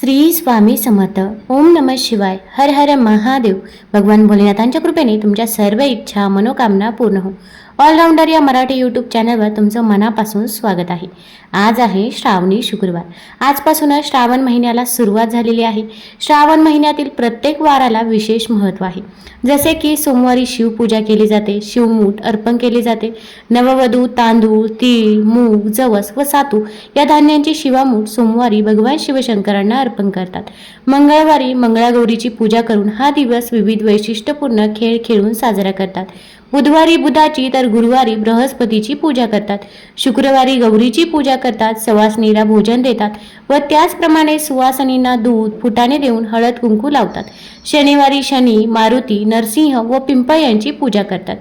श्री स्वामी समर्थ. ओम नम शिवाय. हर हर महादेव. भगवान भोलेनाथांच्या कृपेने तुमच्या सर्व इच्छा मनोकामना पूर्ण हो. ऑलराऊंडर या मराठी यूट्यूब चॅनलवर तुमचं मनापासून स्वागत आहे. आज आहे श्रावणी शुक्रवार. आजपासूनच श्रावण महिन्याला सुरुवात झालेली आहे. श्रावण महिन्यातील प्रत्येक वाराला विशेष महत्त्व आहे. जसे की सोमवारी शिवपूजा केली जाते शिवमूठ अर्पण केले जाते. नववधू तांदूळ तीळ मूग जवस व सातू या धान्यांची शिवामूठ सोमवारी भगवान शिवशंकरांना अर्पण करतात. मंगळवारी मंगळागौरीची पूजा करून हा दिवस विविध वैशिष्ट्यपूर्ण खेळ खेळून साजरा करतात. बुधवारी बुधाची तर गुरुवारी बृहस्पतीची पूजा करतात. शुक्रवारी गौरीची पूजा करतात सवासनीला भोजन देतात व त्याचप्रमाणे सुवासनींना दूध फुटाणे देऊन हळद कुंकू लावतात. शनिवारी शनी मारुती नरसिंह व पिंपळ यांची पूजा करतात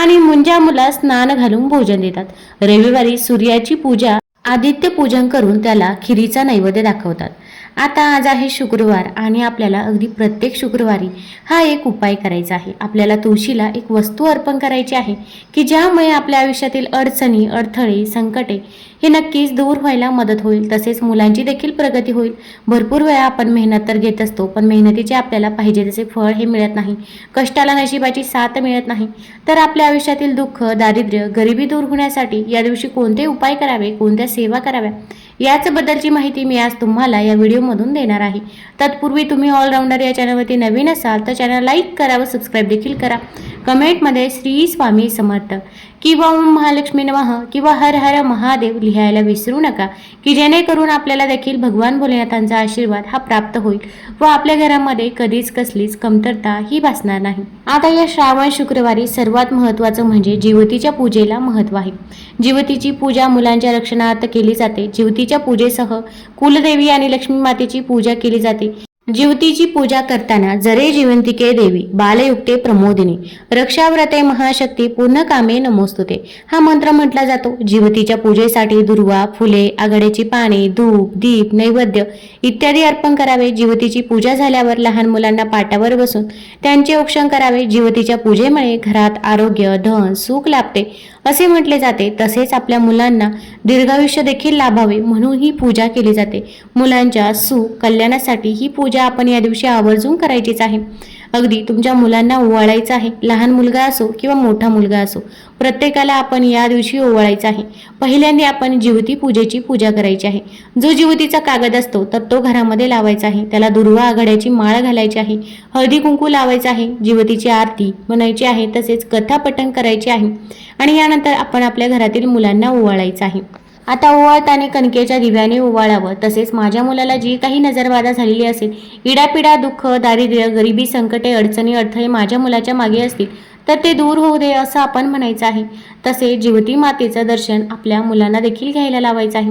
आणि मुंजा मुला स्नान घालून भोजन देतात. रविवारी सूर्याची पूजा आदित्य पूजन करून त्याला खिरीचा नैवेद्य दाखवतात. आता आज आहे शुक्रवार आणि आपल्याला अगदी प्रत्येक शुक्रवारी हा एक उपाय करायचा आहे. आपल्याला तुळशीला एक वस्तू अर्पण करायची आहे की ज्यामुळे आपल्या आयुष्यातील अडचणी अडथळे संकटे हे नक्कीच दूर व्हायला मदत होईल. तसेच मुलांची देखील प्रगती होईल. भरपूर वेळा आपण मेहनत तर घेत असतो पण मेहनतीचे आपल्याला पाहिजे तसे फळ हे मिळत नाही. कष्टाला नशिबाची साथ मिळत नाही. तर आपल्या आयुष्यातील दुःख दारिद्र्य गरिबी दूर होण्यासाठी या दिवशी कोणते उपाय करावे कोणत्या सेवा कराव्या याचबद्दलची माहिती मी आज तुम्हाला या व्हिडिओमधून देणार आहे. तत्पूर्वी तुम्ही ऑलराऊंडर या चॅनलवरती नवीन असाल तर चॅनल लाईक करा व सबस्क्राईब देखील करा. कमेंटमध्ये श्री स्वामी समर्थ. किंवा ओम महालक्ष्मी नमः किंवा हर हर महादेव लिहायला विसरू नका की जेणेकरून आपल्याला देखील भगवान भोलेनाथांचा आशीर्वाद हा प्राप्त होईल व आपल्या घरामध्ये कधीच कसलीच कमतरता ही भासणार नाही. आता या श्रावण शुक्रवारी सर्वात महत्त्वाचं म्हणजे जिवतीच्या पूजेला महत्त्व आहे. जिवतीची पूजा मुलांच्या रक्षणार्थ केली जाते. जिवतीच्या पूजेसह कुलदेवी आणि लक्ष्मी मातेची पूजा केली जाते. जिवतीची पूजा करताना जरे जिवंतिके देवी बालयुक्ते प्रमोदिनी रक्षाव्रते महाशक्ती पूर्ण कामे नमोस्तुते. हा मंत्र म्हटला जातो. जिवतीच्या पूजेसाठी दुर्वा फुले आघाड्याची पाने धूप दीप नैवेद्य इत्यादी अर्पण करावे. जिवतीची पूजा झाल्यावर लहान मुलांना पाटावर बसून त्यांचे औक्षण करावे. जिवतीच्या पूजेमुळे घरात आरोग्य धन सुख लाभते. असे म्हटले जाते. तसेच आपल्या मुलांना दीर्घायुष्य देखील लाभावे म्हणून ही पूजा केली जाते. मुलांच्या सुकल्याणासाठी ही पूजा आपण या दिवशी आवर्जून करायचीच आहे. अगदी तुमच्या मुलांना ओवाळायचं आहे. लहान मुलगा असो किंवा मोठा मुलगा असो प्रत्येकाला आपण या दिवशी ओवाळायचं आहे. पहिल्यांदा आपण जिवती पूजेची पूजा करायची आहे. जो जिवतीचा कागद असतो तर तो घरामध्ये लावायचा आहे. त्याला दुर्वा आघाड्याची माळ घालायची आहे. हळदी कुंकू लावायचा आहे. जिवतीची आरती म्हणायची आहे. तसेच कथापठन करायची आहे. आणि यानंतर आपण आपल्या घरातील मुलांना ओवाळायचं आहे. आता ओवाळताने कणकेच्या दिव्याने ओवाळावं. तसेच माझ्या मुलाला जी काही नजरबाधा झालेली असेल इडापिडा दुःख दारिद्र्य गरिबी संकटे अडचणी अडथळे माझ्या मुलाच्या मागे असतील तर ते दूर होऊ दे असं आपण म्हणायचं आहे. तसे जिवती मातेचं दर्शन आपल्या मुलांना देखील घ्यायला लावायचं आहे.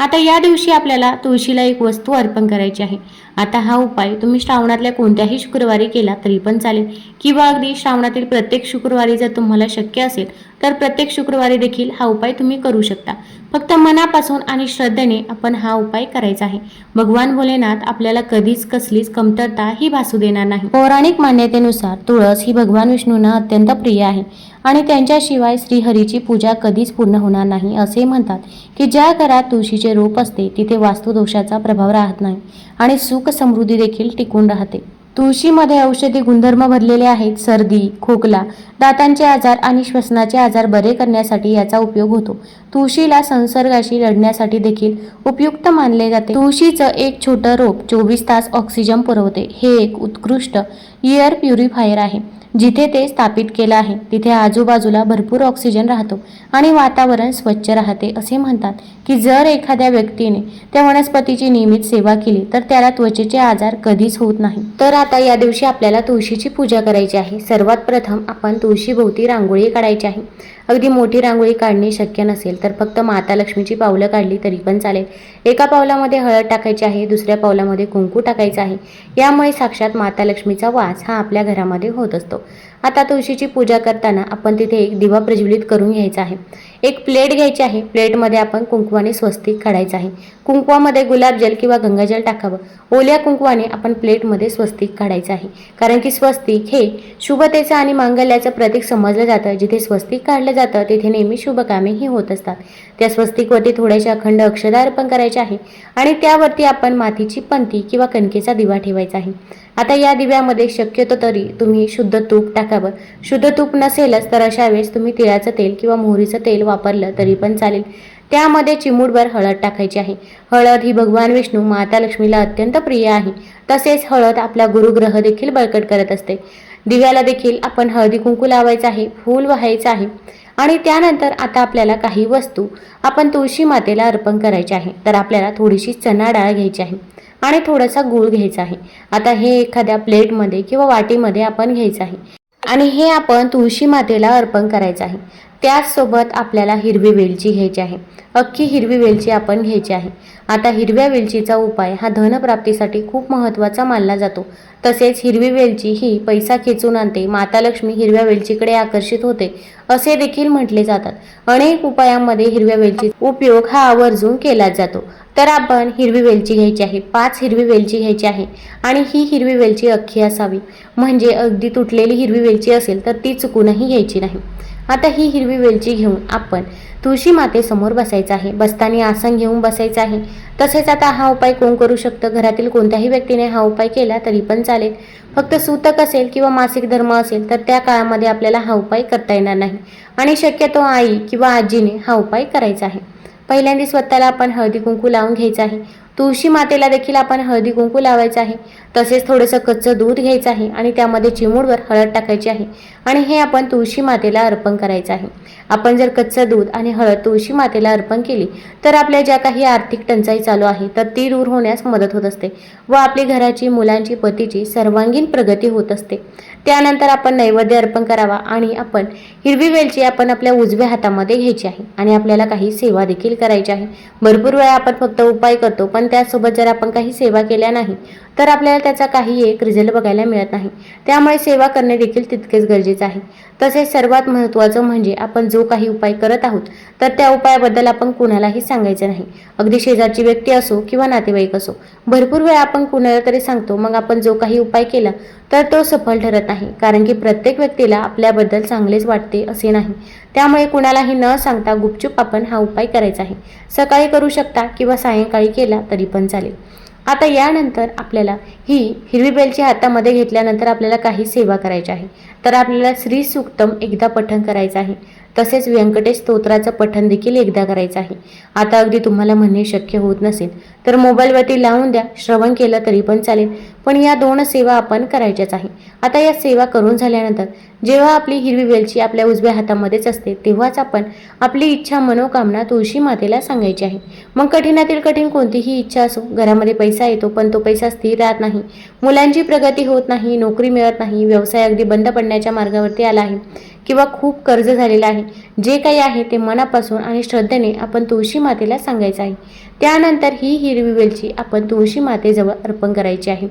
आता या दिवशी आपल्याला तुळशीला एक वस्तू अर्पण करायची आहे. आता हा उपाय तुम्ही श्रावणातल्या कोणत्याही शुक्रवारी केला तरी पण चालेल. किंवा अगदी श्रावणातील प्रत्येक शुक्रवारी जर तुम्हाला शक्य असेल तर प्रत्येक शुक्रवारी देखील हा उपाय तुम्ही करू शकता. फक्त मनापासून आणि श्रद्धेने आपण हा उपाय करायचा आहे. भगवान भोलेनाथ आपल्याला कधीच कसलीच कमतरता ही भासू देणार नाही. पौराणिक मान्यतेनुसार तुळस ही भगवान विष्णूंना अत्यंत प्रिय आहे. आणि त्यांच्याशिवाय श्रीहरीची पूजा कधीच पूर्ण होणार नाही असे म्हणतात की ज्या घरात तुळशीचे रोप असते तिथे वास्तुदोषाचा प्रभाव राहत नाही आणि सुख समृद्धी देखील टिकून राहते. तुळशीमध्ये औषधी गुणधर्म भरलेले आहेत. सर्दी खोकला दातांचे आजार आणि श्वसनाचे आजार बरे करण्यासाठी याचा उपयोग होतो. तुळशीला संसर्गाशी लढण्यासाठी देखील उपयुक्त मानले जाते. तुळशीचं एक छोटं रोप चोवीस तास ऑक्सिजन पुरवते. हे एक उत्कृष्ट एअर प्युरिफायर आहे. जिथे ते स्थापित केलं आहे तिथे आजूबाजूला भरपूर ऑक्सिजन राहतो आणि वातावरण स्वच्छ राहते असे म्हणतात की जर एखाद्या व्यक्तीने त्या वनस्पतीची नियमित सेवा केली तर त्याला त्वचेचे आजार कधीच होत नाही. तर आता या दिवशी आपल्याला तुळशीची पूजा करायची आहे. सर्वात प्रथम आपण तुळशीभोवती रांगोळी काढायची आहे. अगदी मोठी रांगोळी काढणे शक्य नसेल तर फक्त माता लक्ष्मीची पावलं काढली तरी पण चालेल. एका पावलामध्ये हळद टाकायची आहे दुसऱ्या पावलामध्ये कुंकू टाकायचं आहे. यामुळे साक्षात माता लक्ष्मीचा वास हा आपल्या घरामध्ये होत असतो. आता तुळशीची पूजा करताना आपण तिथे एक दिवा प्रज्वलित करून घ्यायचा आहे. एक प्लेट घ्यायची आहे. प्लेटमध्ये आपण कुंकवाने स्वस्तिक काढायचं आहे. कुंकवामध्ये गुलाबजल किंवा गंगाजल टाकावं. ओल्या कुंकवाने आपण प्लेटमध्ये स्वस्तिक काढायचं आहे. कारण की स्वस्तिक हे शुभतेचं आणि मांगल्याचं प्रतीक समजलं जातं. जिथे स्वस्तिक काढलं जातं तिथे नेहमी शुभ कामेही होत असतात. त्या स्वस्तिकवरती थोड्याशा अखंड अक्षदा अर्पण करायचे आहे आणि त्यावरती आपण मातीची पंती किंवा कणकेचा दिवा ठेवायचा आहे. आता या दिव्यामध्ये शक्यतो तरी तुम्ही शुद्ध तूप टाकावं. शुद्ध तूप नसेलच तर अशा वेळेस तुम्ही तिळाचं तेल किंवा मोहरीचं तेल वापरलं तरी पण चालेल. त्यामध्ये चिमूटभर हळद टाकायची आहे. हळद ही भगवान विष्णू माता लक्ष्मीला अत्यंत प्रिय आहे. तसेच हळद आपला गुरुग्रह देखील बळकट करत असते. दिव्याला देखील आपण हळदी कुंकू लावायचं आहे फूल व्हायचं आहे. आणि त्यानंतर आता आपल्याला काही वस्तू आपण तुळशी मातेला अर्पण करायचे आहे. तर आपल्याला थोडीशी चणा डाळ घ्यायची आहे आणि थोडासा गूळ घ्यायचा आहे. आता हे एखाद्या प्लेटमध्ये किंवा वाटीमध्ये आपण घ्यायचं आहे. आणि हे आपण तुळशी मातेला अर्पण करायचं आहे. त्याचसोबत आपल्याला हिरवी वेलची घ्यायची आहे. अख्खी हिरवी वेलची आपण घ्यायची आहे. आता हिरव्या वेलचीचा उपाय हा धनप्राप्तीसाठी खूप महत्त्वाचा मानला जातो. तसेच हिरवी वेलची ही पैसा खेचून आणते माता लक्ष्मी हिरव्या वेलचीकडे आकर्षित होते असे देखील म्हटले जातात. अनेक उपायांमध्ये हिरव्या वेलची उपयोग हा आवर्जून केला जातो. तर आपण हिरवी वेलची घ्यायची आहे पाच हिरवी वेलची घ्यायची आहे आणि ही हिरवी वेलची अख्खी असावी. म्हणजे अगदी तुटलेली हिरवी वेलची असेल तर ती चुकूनही घ्यायची नाही. आता ही हिरवी वेलची घेऊन आपण तुळशी मातेसमोर बसायचं आहे. बसताना आसन घेऊन बसायचं आहे. तसेच आता हा उपाय कोण करू शकतं? घरातील कोणत्याही व्यक्तीने हा उपाय केला तरी पण चालेल. फक्त सूतक असेल किंवा मासिक धर्म असेल तर त्या काळामध्ये आपल्याला हा उपाय करता येणार नाही. आणि शक्यतो आई किंवा आजीने हा उपाय करायचा आहे. पहिल्यांदा स्वतःला आपण हळदी कुंकू लावून घ्यायचं आहे. तुळशी मातेला देखील आपण हळदी कुंकू लावायचं आहे. तसेच थोडंसं कच्चं दूध घ्यायचं आहे आणि त्यामध्ये चिमूडवर हळद टाकायची आहे. आणि हे आपण तुळशी मातेला अर्पण करायचं आहे. आपण जर कच्चं दूध आणि हळद तुळशी मातेला अर्पण केली तर आपल्या ज्या काही आर्थिक टंचाई चालू आहे तर ती दूर होण्यास मदत होत असते व आपली घराची मुलांची पतीची सर्वांगीण प्रगती होत असते. त्यानंतर आपण नैवेद्य अर्पण करावा आणि आपण हिरवी वेलची आपण आपल्या उजव्या हातामध्ये घ्यायची आहे आणि आपल्याला काही सेवा देखील करायची आहे. भरपूर वेळा आपण फक्त उपाय करतो पण त्यासोबत जर आपण काही सेवा केल्या नाही तर आपल्याला त्याचा काही एक रिझल्ट बघायला मिळत नाही. त्यामुळे सेवा करणे देखील तितकेच गरजेचे आहे. तसेच सर्वात महत्त्वाचं म्हणजे आपण जो काही उपाय करत आहोत तर त्या उपायाबद्दल आपण कुणालाही सांगायचं नाही. अगदी शेजारची व्यक्ती असो किंवा नातेवाईक असो भरपूर वेळा आपण कुणाला तरी सांगतो मग आपण जो काही उपाय केला तर तो सफल ठरत नाही कारण की प्रत्येक व्यक्तीला आपल्याबद्दल चांगलेच वाटते असे नाही. त्यामुळे कुणालाही न सांगता गुपचूप आपण हा उपाय करायचा आहे. सकाळी करू शकता किंवा सायंकाळी केला तरी पण चालेल. आता यानंतर आपल्याला ही हिरवी बेलची हातामध्ये घेतल्यानंतर आपल्याला काही सेवा करायची आहे. तर आपल्याला श्री सुक्तम एकदा पठण करायचं आहे. तसेच व्यंकटेश स्तोत्राचं पठण देखील एकदा करायचं आहे. आता अगदी तुम्हाला म्हणणे शक्य होत नसेल तर मोबाईलवरती लावून द्या. श्रवण केलं तरी पण चालेल. पण या दोन सेवा आपण करायच्याच आहे. आता या सेवा करून झाल्यानंतर जेव्हा आपली हिरवी वेलची आपल्या उजव्या हातामध्येच असते तेव्हाच आपण आपली इच्छा मनोकामना तुळशी मातेला सांगायची आहे. मग कठीणातील कठीण कोणतीही इच्छा असो घरामध्ये पैसा येतो पण तो पैसा स्थिर राहत नाही. मुलांची प्रगती होत नाही नोकरी मिळत नाही व्यवसाय अगदी बंद पडण्याच्या मार्गावरती आला आहे किंवा खूप कर्ज झालेलं आहे. जे काही आहे ते मनापासून आणि श्रद्धेने आपण तुळशी मातेला सांगायचं आहे. त्यानंतर ही हिरवी वेलची आपण तुळशी मातेजवळ अर्पण करायची आहे.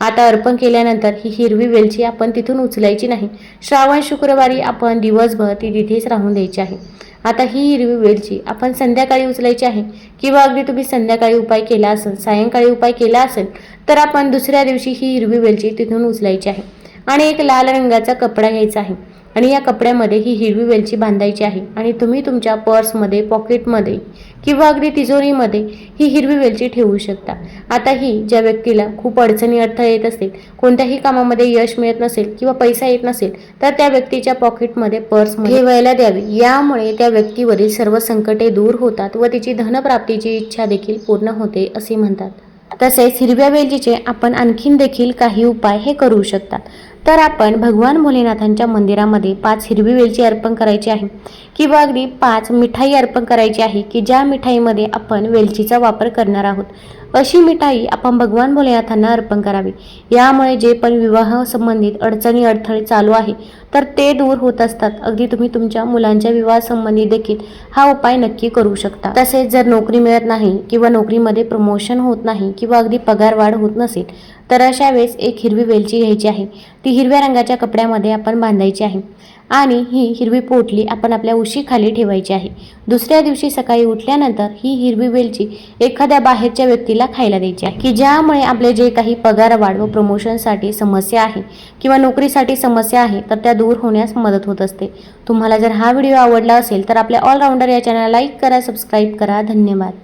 आता अर्पण केल्यानंतर ही हिरवी वेलची आपण तिथून उचलायची नाही. श्रावण शुक्रवारी आपण दिवसभर ती तिथेच राहून द्यायची आहे. आता ही हिरवी वेलची आपण संध्याकाळी उचलायची आहे किंवा अगदी तुम्ही संध्याकाळी उपाय केला असेल सायंकाळी उपाय केला असेल तर आपण दुसऱ्या दिवशी ही हिरवी वेलची तिथून उचलायची आहे. आणि एक लाल रंगाचा कपडा घ्यायचा आहे आणि या कपड्यामध्ये ही हिरवी वेलची बांधायची आहे आणि तुम्ही तुमच्या पर्समध्ये पॉकेटमध्ये किंवा अगदी तिजोरीमध्ये ही हिरवी वेलची ठेवू शकता. आता ही ज्या व्यक्तीला खूप अडचणी अडथळे येत असतील कोणत्याही कामामध्ये यश मिळत नसेल किंवा पैसा येत नसेल तर त्या व्यक्तीच्या पॉकेटमध्ये पर्स ठेवायला द्यावी. यामुळे त्या व्यक्तीवरील सर्व संकटे दूर होतात व तिची धनप्राप्तीची इच्छा देखील पूर्ण होते असे म्हणतात. तसेच हिरव्या वेलचीचे आपण आणखीन देखील काही उपाय हे करू शकतात. तर आपण भगवान भोलेनाथांच्या मंदिरामध्ये पाच हिरवी वेलची अर्पण करायची आहे. किंवा अगदी पाच मिठाई अर्पण करायची आहे की ज्या मिठाईमध्ये आपण वेलचीचा वापर करणार आहोत. अशी मिठाई आपण भगवान भोलेनाथांना अर्पण करावी. यामुळे जे पण विवाह संबंधित अडचणी अडथळे चालू आहे तर ते दूर होत असतात. अगदी तुम्ही तुमच्या मुलांच्या विवाहासंबंधी देखील हा उपाय नक्की करू शकता. तसेच जर नोकरी मिळत नाही किंवा नोकरीमध्ये प्रमोशन होत नाही किंवा अगदी पगार वाढ होत नसेल तर अशा वेळेस एक हिरवी वेलची घ्यायची आहे. ती हिरव्या रंगाच्या कपड्यामध्ये आपण बांधायची आहे. आणि ही हिरवी पोटली आपण आपल्या उशीखाली ठेवायची आहे. दुसऱ्या दिवशी सकाळी उठल्यानंतर ही हिरवी वेलची एखाद्या बाहेरच्या व्यक्तीला खायला द्यायची आहे. की ज्यामुळे आपले जे काही पगार वाढ व प्रमोशनसाठी समस्या आहे किंवा नोकरीसाठी समस्या आहे तर त्या दूर होण्यास मदत होत असते. तुम्हाला जर हा व्हिडिओ आवडला असेल तर आपल्या ऑलराऊंडर या चॅनलला लाईक करा सबस्क्राईब करा. धन्यवाद.